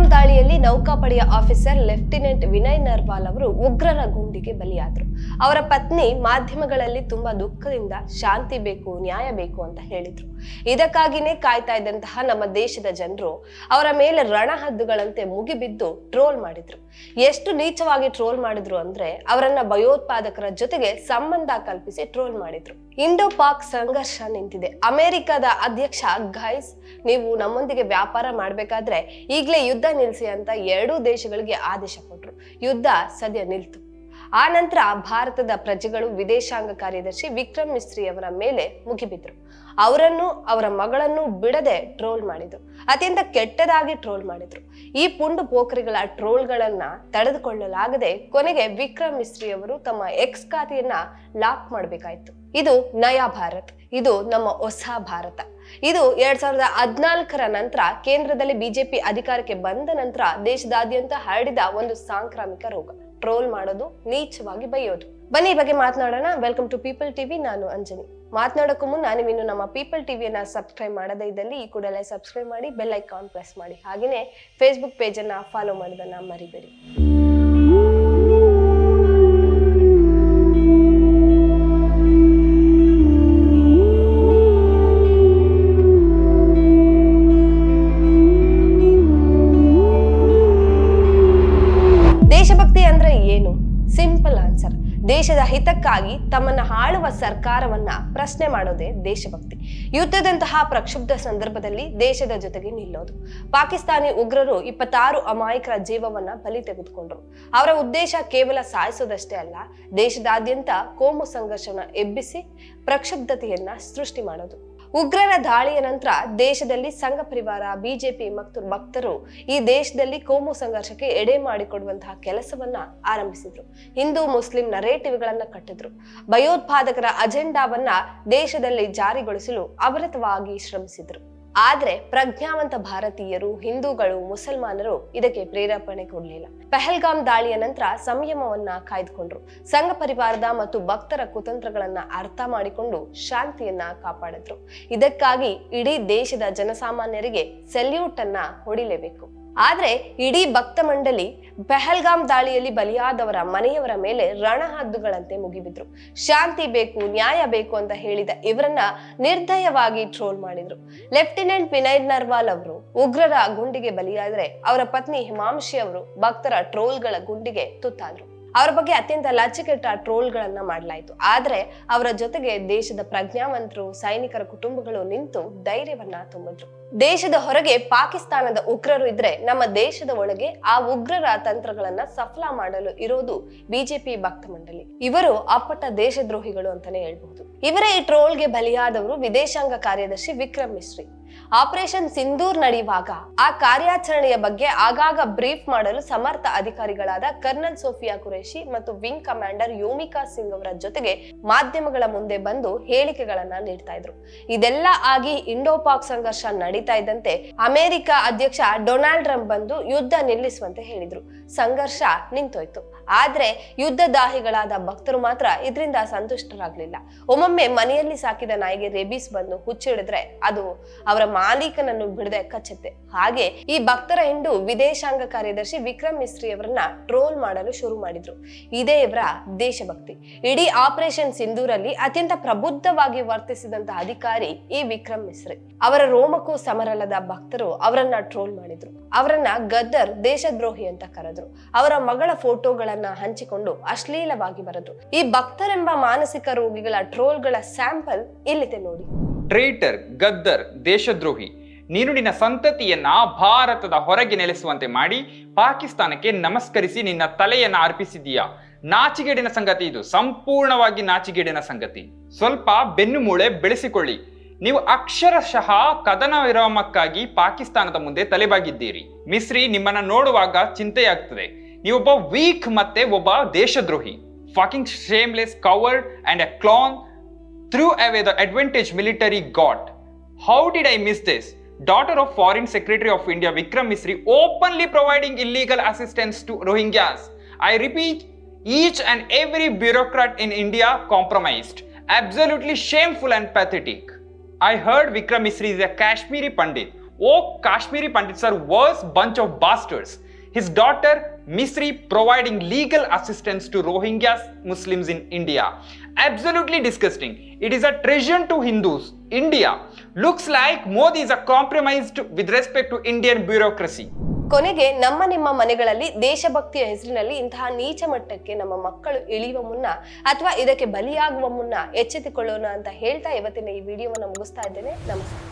ದಾಳಿಯಲ್ಲಿ ನೌಕಾಪಡೆಯ officer lieutenant Vinay Narwal ಅವರು ಉಗ್ರರ ಗುಂಡಿಗೆ ಬಲಿಯಾದರು. ಅವರ ಪತ್ನಿ ಮಾಧ್ಯಮಗಳಲ್ಲಿ ತುಂಬಾ ದುಃಖದಿಂದ ಶಾಂತಿ ಬೇಕು, ನ್ಯಾಯ ಬೇಕು ಅಂತ ಹೇಳಿದ್ರು. ಇದಕ್ಕಾಗಿನೇ ಕಾಯ್ತಾ ಇದ್ದಂತಹ ನಮ್ಮ ದೇಶದ ಜನರು ಅವರ ಮೇಲೆ ರಣಹದ್ದುಗಳಂತೆ ಮುಗಿಬಿದ್ದು ಟ್ರೋಲ್ ಮಾಡಿದ್ರು. ಎಷ್ಟು ನೀಚವಾಗಿ ಟ್ರೋಲ್ ಮಾಡಿದ್ರು ಅಂದ್ರೆ ಅವರನ್ನ ಭಯೋತ್ಪಾದಕರ ಜೊತೆಗೆ ಸಂಬಂಧ ಕಲ್ಪಿಸಿ ಟ್ರೋಲ್ ಮಾಡಿದ್ರು. ಇಂಡೋ ಪಾಕ್ ಸಂಘರ್ಷ ನಿಂತಿದೆ. ಅಮೆರಿಕದ ಅಧ್ಯಕ್ಷ ಘೈಸ್ ನೀವು ನಮ್ಮೊಂದಿಗೆ ವ್ಯಾಪಾರ ಮಾಡಬೇಕಾದ್ರೆ ಈಗಲೇ ಯುದ್ಧ ನಿಲ್ಲಿಸಿ ಅಂತ ಎರಡೂ ದೇಶಗಳಿಗೆ ಆದೇಶ ಕೊಟ್ರು. ಯುದ್ಧ ಸದ್ಯ ನಿಲ್ತು. ಆ ನಂತರ ಭಾರತದ ಪ್ರಜೆಗಳು ವಿದೇಶಾಂಗ ಕಾರ್ಯದರ್ಶಿ ವಿಕ್ರಮ್ ಮಿಸ್ತ್ರಿ ಅವರ ಮೇಲೆ ಮುಗಿಬಿದ್ರು ಅವರನ್ನು, ಅವರ ಮಗಳನ್ನು ಬಿಡದೆ ಟ್ರೋಲ್ ಮಾಡಿದ್ರು. ಅತ್ಯಂತ ಕೆಟ್ಟದಾಗಿ ಟ್ರೋಲ್ ಮಾಡಿದ್ರು. ಈ ಪುಂಡು ಪೋಖರಿಗಳ ಟ್ರೋಲ್ಗಳನ್ನ ತಡೆದುಕೊಳ್ಳಲಾಗದೆ ಕೊನೆಗೆ ವಿಕ್ರಮ್ ಮಿಸ್ತ್ರಿ ಅವರು ತಮ್ಮ ಎಕ್ಸ್ ಖಾತೆಯನ್ನ ಲಾಕ್ ಮಾಡಬೇಕಾಯ್ತು. ಇದು ನಯಾ ಭಾರತ್, ಇದು ನಮ್ಮ ಹೊಸ ಭಾರತ. ಇದು ಎರಡ್ ಸಾವಿರದ ಹದಿನಾಲ್ಕರ ನಂತರ ಕೇಂದ್ರದಲ್ಲಿ ಬಿಜೆಪಿ ಅಧಿಕಾರಕ್ಕೆ ಬಂದ ನಂತರ ದೇಶದಾದ್ಯಂತ ಹರಡಿದ ಒಂದು ಸಾಂಕ್ರಾಮಿಕ ರೋಗ. ಟ್ರೋಲ್ ಮಾಡೋದು ನೀಚವಾಗಿ ಬೈಯೋದು. ಬನ್ನಿ ಈ ಬಗ್ಗೆ ಮಾತನಾಡೋಣ. ವೆಲ್ಕಮ್ ಟು ಪೀಪಲ್ ಟಿವಿ ನಾನು ಅಂಜನಿ ಮಾತನಾಡೋಕ್ಕೂ ಮುನ್ನ ನೀವಿನ್ನು ನಮ್ಮ ಪೀಪಲ್ ಟಿವಿಯನ್ನ ಸಬ್ಸ್ಕ್ರೈಬ್ ಮಾಡದೇ ಇದ್ದಲ್ಲಿ ಈ ಕೂಡಲೇ ಸಬ್ಸ್ಕ್ರೈಬ್ ಮಾಡಿ ಬೆಲ್ ಐಕಾನ್ ಪ್ರೆಸ್ ಮಾಡಿ. ಹಾಗೆಯೇ ಫೇಸ್ಬುಕ್ ಪೇಜನ್ನು ಫಾಲೋ ಮಾಡೋದನ್ನ ಮರಿಬೇಡಿ. ಏನು? ಸಿಂಪಲ್ ಆನ್ಸರ್ ದೇಶದ ಹಿತಕ್ಕಾಗಿ ತಮ್ಮನ್ನ ಆಳುವ ಸರ್ಕಾರವನ್ನ ಪ್ರಶ್ನೆ ಮಾಡೋದೇ ದೇಶಭಕ್ತಿ. ಯುದ್ಧದಂತಹ ಪ್ರಕ್ಷುಬ್ಧ ಸಂದರ್ಭದಲ್ಲಿ ದೇಶದ ಜೊತೆಗೆ ನಿಲ್ಲೋದು. ಪಾಕಿಸ್ತಾನಿ ಉಗ್ರರು ಇಪ್ಪತ್ತಾರು ಅಮಾಯಕರ ಜೀವವನ್ನ ಬಲಿ ತೆಗೆದುಕೊಂಡ್ರು. ಅವರ ಉದ್ದೇಶ ಕೇವಲ ಸಾಯಿಸೋದಷ್ಟೇ ಅಲ್ಲ, ದೇಶದಾದ್ಯಂತ ಕೋಮು ಸಂಘರ್ಷನ ಎಬ್ಬಿಸಿ ಪ್ರಕ್ಷುಬ್ಧತೆಯನ್ನ ಸೃಷ್ಟಿ ಮಾಡೋದು. ಉಗ್ರರ ದಾಳಿಯ ನಂತರ ದೇಶದಲ್ಲಿ ಸಂಘ ಪರಿವಾರ, ಬಿಜೆಪಿ ಮತ್ತು ಭಕ್ತರು ಈ ದೇಶದಲ್ಲಿ ಕೋಮು ಸಂಘರ್ಷಕ್ಕೆ ಎಡೆ ಮಾಡಿಕೊಡುವಂತಹ ಕೆಲಸವನ್ನ ಆರಂಭಿಸಿದ್ರು. ಹಿಂದೂ ಮುಸ್ಲಿಂ ನರೇಟಿವ್ಗಳನ್ನ ಕಟ್ಟಿದ್ರು. ಭಯೋತ್ಪಾದಕರ ಅಜೆಂಡಾವನ್ನ ದೇಶದಲ್ಲಿ ಜಾರಿಗೊಳಿಸಲು ಅವರತವಾಗಿ ಶ್ರಮಿಸಿದ್ರು. ಆದ್ರೆ ಪ್ರಜ್ಞಾವಂತ ಭಾರತೀಯರು, ಹಿಂದೂಗಳು, ಮುಸಲ್ಮಾನರು ಇದಕ್ಕೆ ಪ್ರೇರೇಪಣೆ ಕೊಡಲಿಲ್ಲ. ಪೆಹಲ್ಗಾಮ್ ದಾಳಿಯ ನಂತರ ಸಂಯಮವನ್ನ ಕಾಯ್ದುಕೊಂಡ್ರು. ಸಂಘ ಪರಿವಾರದ ಮತ್ತು ಭಕ್ತರ ಕುತಂತ್ರಗಳನ್ನ ಅರ್ಥ ಮಾಡಿಕೊಂಡು ಶಾಂತಿಯನ್ನ ಕಾಪಾಡಿದ್ರು. ಇದಕ್ಕಾಗಿ ಇಡೀ ದೇಶದ ಜನಸಾಮಾನ್ಯರಿಗೆ ಸೆಲ್ಯೂಟ್ ಅನ್ನ ಹೊಡಿಲೇಬೇಕು. ಆದ್ರೆ ಇಡೀ ಭಕ್ತ ಮಂಡಳಿ ಪೆಹಲ್ಗಾಮ್ ದಾಳಿಯಲ್ಲಿ ಬಲಿಯಾದವರ ಮನೆಯವರ ಮೇಲೆ ರಣಹದ್ದುಗಳಂತೆ ಮುಗಿಬಿದ್ರು. ಶಾಂತಿ ಬೇಕು, ನ್ಯಾಯ ಬೇಕು ಅಂತ ಹೇಳಿದ ಇವರನ್ನ ನಿರ್ದಯವಾಗಿ ಟ್ರೋಲ್ ಮಾಡಿದ್ರು. ಲೆಫ್ಟಿನೆಂಟ್ ವಿನಯ್ ನರ್ವಾಲ್ ಅವರು ಉಗ್ರರ ಗುಂಡಿಗೆ ಬಲಿಯಾದ್ರೆ ಅವರ ಪತ್ನಿ ಹಿಮಾಂಶಿ ಅವರು ಭಕ್ತರ ಟ್ರೋಲ್ಗಳ ಗುಂಡಿಗೆ ತುತ್ತಾದ್ರು. ಅವರ ಬಗ್ಗೆ ಅತ್ಯಂತ ಲಜ್ಜೆಗೆಟ್ಟ ಟ್ರೋಲ್ಗಳನ್ನ ಮಾಡಲಾಯಿತು. ಆದ್ರೆ ಅವರ ಜೊತೆಗೆ ದೇಶದ ಪ್ರಜ್ಞಾವಂತರು, ಸೈನಿಕರ ಕುಟುಂಬಗಳು ನಿಂತು ಧೈರ್ಯವನ್ನ ತುಂಬಿದ್ರು. ದೇಶದ ಹೊರಗೆ ಪಾಕಿಸ್ತಾನದ ಉಗ್ರರು ಇದ್ರೆ ನಮ್ಮ ದೇಶದ ಒಳಗೆ ಆ ಉಗ್ರರ ತಂತ್ರಗಳನ್ನ ಸಫಲ ಮಾಡಲು ಇರೋದು ಬಿಜೆಪಿ ಭಕ್ತ ಮಂಡಳಿ. ಇವರು ಅಪ್ಪಟ ದೇಶದ್ರೋಹಿಗಳು ಅಂತಾನೆ ಹೇಳ್ಬಹುದು. ಇವರೇ ಈ ಟ್ರೋಲ್ಗೆ ಬಲಿಯಾದವರು ವಿದೇಶಾಂಗ ಕಾರ್ಯದರ್ಶಿ ವಿಕ್ರಮ್ ಮಿಶ್ರಿ. ಆಪರೇಷನ್ ಸಿಂಧೂರ್ ನಡೆಯುವಾಗ ಆ ಕಾರ್ಯಾಚರಣೆಯ ಬಗ್ಗೆ ಆಗಾಗ ಬ್ರೀಫ್ ಮಾಡಲು ಸಮರ್ಥ ಅಧಿಕಾರಿಗಳಾದ ಕರ್ನಲ್ ಸೋಫಿಯಾ ಕುರೇಶಿ ಮತ್ತು ವಿಂಗ್ ಕಮಾಂಡರ್ ಯೋಮಿಕಾ ಸಿಂಗ್ ಅವರ ಜೊತೆಗೆ ಮಾಧ್ಯಮಗಳ ಮುಂದೆ ಬಂದು ಹೇಳಿಕೆಗಳನ್ನ ನೀಡ್ತಾ ಇದ್ರು. ಇದೆಲ್ಲ ಆಗಿ ಇಂಡೋ ಪಾಕ್ ಸಂಘರ್ಷ ನಡೀತಾ ಇದ್ದಂತೆ ಅಮೆರಿಕ ಅಧ್ಯಕ್ಷ ಡೊನಾಲ್ಡ್ ಟ್ರಂಪ್ ಬಂದು ಯುದ್ಧ ನಿಲ್ಲಿಸುವಂತೆ ಹೇಳಿದ್ರು. ಸಂಘರ್ಷ ನಿಂತೋಯ್ತು. ಆದ್ರೆ ಯುದ್ಧ ದಾಹಿಗಳಾದ ಭಕ್ತರು ಮಾತ್ರ ಇದರಿಂದ ಸಂತುಷ್ಟರಾಗ್ಲಿಲ್ಲ. ಒಮ್ಮೊಮ್ಮೆ ಮನೆಯಲ್ಲಿ ಸಾಕಿದ ನಾಯಿಗೆ ರೇಬೀಸ್ ಬಂದು ಹುಚ್ಚಿಡಿದ್ರೆ ಅದು ಅವರ ಮಾಲೀಕನನ್ನು ಬಿಡದೆ ಕಚ್ಚುತ್ತೆ. ಹಾಗೆ ಈ ಭಕ್ತರ ಹಿಂಡು ವಿದೇಶಾಂಗ ಕಾರ್ಯದರ್ಶಿ ವಿಕ್ರಮ್ ಮಿಸ್ತ್ರಿ ಅವರನ್ನ ಟ್ರೋಲ್ ಮಾಡಲು ಶುರು ಮಾಡಿದ್ರು. ಇದೇ ಇವರ ದೇಶಭಕ್ತಿ. ಇಡೀ ಆಪರೇಷನ್ ಸಿಂಧೂರಲ್ಲಿ ಅತ್ಯಂತ ಪ್ರಬುದ್ಧವಾಗಿ ವರ್ತಿಸಿದಂತ ಅಧಿಕಾರಿ ಈ ವಿಕ್ರಮ್ ಮಿಸ್ರಿ ಅವರ ರೋಮಕ್ಕೂ ಸಮರಲ್ಲದ ಭಕ್ತರು ಅವರನ್ನ ಟ್ರೋಲ್ ಮಾಡಿದ್ರು. ಅವರನ್ನ ಗದ್ದರ್ ದೇಶದ್ರೋಹಿ ಅಂತ ಕರೆದ್ರು. ಅವರ ಮಗಳ ಫೋಟೋಗಳನ್ನ ಹಂಚಿಕೊಂಡು ಅಶ್ಲೀಲವಾಗಿ ಬರೆದ್ರು ಈ ಭಕ್ತರೆಂಬ ಮಾನಸಿಕ ರೋಗಿಗಳ ಟ್ರೋಲ್ಗಳ ಸ್ಯಾಂಪಲ್ ಇಲ್ಲಿದೆ ನೋಡಿ. ಟ್ರೇಟರ್, ಗದ್ದರ್, ದೇಶದ್ರೋಹಿ ನೀನು ನಿನ್ನ ಸಂತತಿಯನ್ನ ಭಾರತದ ಹೊರಗೆ ನೆಲೆಸುವಂತೆ ಮಾಡಿ ಪಾಕಿಸ್ತಾನಕ್ಕೆ ನಮಸ್ಕರಿಸಿ ನಿನ್ನ ತಲೆಯನ್ನ ಅರ್ಪಿಸಿದೀಯಾ ನಾಚಿಗೇಡಿನ ಸಂಗತಿ ಇದು, ಸಂಪೂರ್ಣವಾಗಿ ನಾಚಿಗೇಡಿನ ಸಂಗತಿ. ಸ್ವಲ್ಪ ಬೆನ್ನು ಮೂಳೆ ಬೆಳೆಸಿಕೊಳ್ಳಿ. ನೀವು ಅಕ್ಷರಶಃ ಕದನ ವಿರಾಮಕ್ಕಾಗಿ ಪಾಕಿಸ್ತಾನದ ಮುಂದೆ ತಲೆಬಾಗಿದ್ದೀರಿ. ಮಿಸ್ರಿ ನಿಮ್ಮನ್ನ ನೋಡುವಾಗ ಚಿಂತೆಯಾಗ್ತದೆ. ನೀವೊಬ್ಬ ವೀಕ್ ಮತ್ತೆ ಒಬ್ಬ ದೇಶದ್ರೋಹಿ. Fucking shameless coward and a clown threw away the advantage military got how did I miss this daughter of foreign secretary of India Vikram Misri openly providing illegal assistance to Rohingyas I repeat each and every bureaucrat in India compromised absolutely shameful and pathetic I heard Vikram Misri is a Kashmiri Pandit. Oh, Kashmiri Pandits are worst bunch of bastards. His daughter Misri providing legal assistance to Rohingya Muslims in India. Absolutely disgusting. It is a treason to Hindus. India. Looks like Modi is a compromised with respect to Indian bureaucracy. ಕೊನೆಗೆ ನಮ್ಮ ನಿಮ್ಮ ಮನೆಗಳಲ್ಲಿ ದೇಶಭಕ್ತಿಯ ಹೆಸರಿನಲ್ಲಿ ಇಂತಹ ನೀಚ ಮಟ್ಟಕ್ಕೆ ನಮ್ಮ ಮಕ್ಕಳು ಇಳಿಯುವ ಮುನ್ನ ಅಥವಾ ಇದಕ್ಕೆ ಬಲಿಯಾಗುವ ಮುನ್ನ ಎಚ್ಚೆತ್ತುಕೊಳ್ಳೋಣ ಅಂತ ಹೇಳ್ತಾ ಇವತ್ತಿನ ಈ ವಿಡಿಯೋವನ್ನು ಮುಗಿಸ್ತಾ ಇದ್ದೇನೆ. ನಮಸ್ಕಾರ